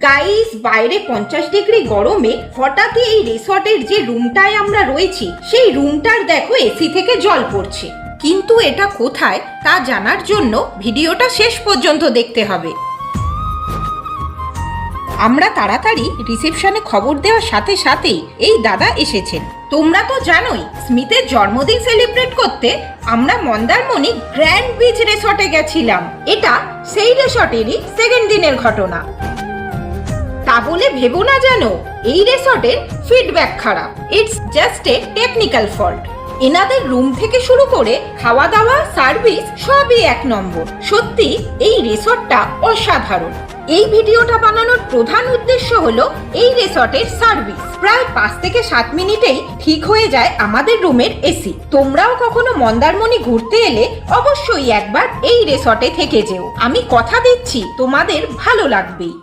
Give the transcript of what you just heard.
Guys বাইরে পঞ্চাশ degree গরমে হঠাৎই এই রিসর্টের যে রুমটায় আমরা রয়েছি, সেই রুমটার দেখো এসি থেকে জল পড়ছে। কিন্তু এটা কোথায় তা জানার জন্য ভিডিওটা শেষ পর্যন্ত দেখতে হবে। আমরা তাড়াতাড়ি রিসেপশনে খবর দেওয়ার সাথে সাথেই এই দাদা এসেছেন। তোমরা তো জানোই, স্মিথের জন্মদিন সেলিব্রেট করতে আমরা মন্দারমণি গ্র্যান্ড বিচ রিসর্টে গেছিলাম। এটা সেই রিসর্টেরই সেকেন্ড দিনের ঘটনা। তা বলে ভেবো না জানো এই রিসর্টের ফিডব্যাক খারাপ। It's just a technical fault এনাদের রুম থেকে শুরু করে খাওয়া দাওয়া সার্ভিস সবই এক নম্বর। সত্যি, এই রিসর্টটা অসাধারণ। এই ভিডিওটা বানানোর প্রধান উদ্দেশ্য হলো এই রিসর্টের সার্ভিস। প্রায় পাঁচ থেকে সাত মিনিটেই ঠিক হয়ে যায় আমাদের রুমের এসি। তোমরাও কখনো মন্দারমণি ঘুরতে এলে অবশ্যই একবার এই রিসর্টে থেকে যেও। আমি কথা দিচ্ছি, তোমাদের ভালো লাগবেই।